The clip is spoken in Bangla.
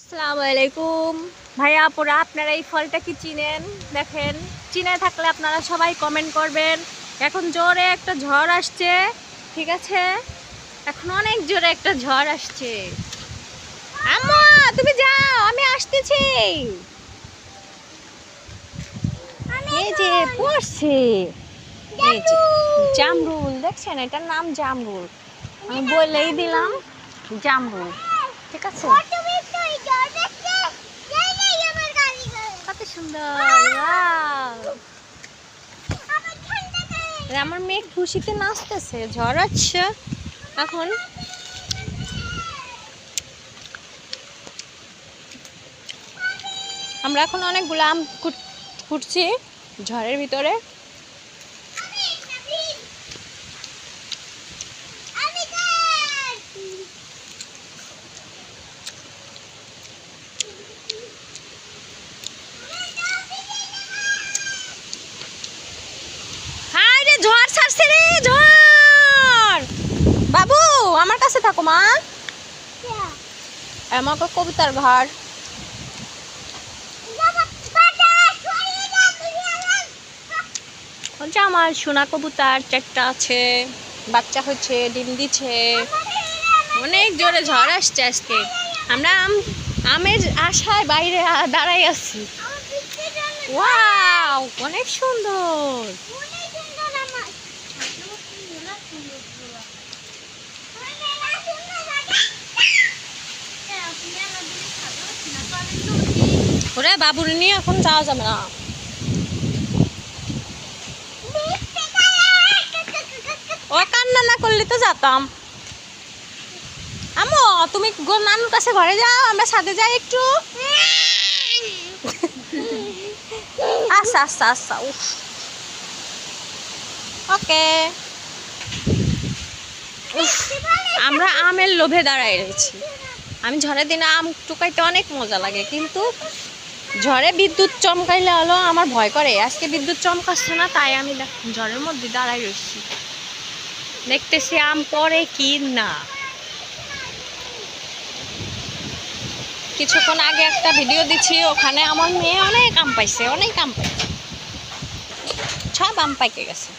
আসসালামু আলাইকুম ভাইয়া আপুরা আপনারা এই ফলটা কি চিনেন? দেখেন চিনে থাকলে আপনারা সবাই কমেন্ট করবেন। এখন জোরে একটা ঝড় আসছে ঠিক আছে? এখন অনেক জোরে একটা ঝড় আসছে। আম্মা তুমি যাও আমি আসতেছি। এই যে পড়ছে। জামরুল। দেখছেন? এটার নাম জামরুল। আমি বলেই দিলাম জামরুল ঠিক আছে? আমার মেয়ে খুশিতে নাচতেছে, ঝড় আসছে। এখন আমরা এখন অনেকগুলো আম কুট- কুটছি ঝড়ের ভিতরে। মা? আমাকে কবিতার ঘর। হচ্ছে আমার সোনা কবুতার চারটা আছে বাচ্চা হচ্ছে ডিম দিচ্ছে অনেক জোরে ঝড় আসছে আজকে। আমরা আম আমের আশায় বাইরে দাঁড়াই আছি। ওয়াও অনেক সুন্দর। ওরে বাবুর নিয়ে এখন যাওয়া যাবে না। ও কান্না না করলে তো যেতাম। আমো তুমি নানুর কাছে ঘরে যাও, আমরা সাথে যাই একটু। আচ্ছা আচ্ছা আচ্ছা ওকে। আমরা আমের লোভে দাঁড়াই রয়েছি। আমি ঝড়ের দিনে আম টুকাইতে অনেক মজা লাগে, কিন্তু ঝড়ে বিদ্যুৎ চমকাইলে হলো আমার ভয় করে। আজকে বিদ্যুৎ চমকাচ্ছে না, তাই আমি ঝড়ের মধ্যে দাঁড়াই রয়েছি। দেখতেছি আম পরে কি না। কিছুক্ষণ আগে একটা ভিডিও দিচ্ছি ওখানে আমার মেয়ে অনেক আম পাইছে, অনেক আম পাইছে। সব আম পাইকে গেছে।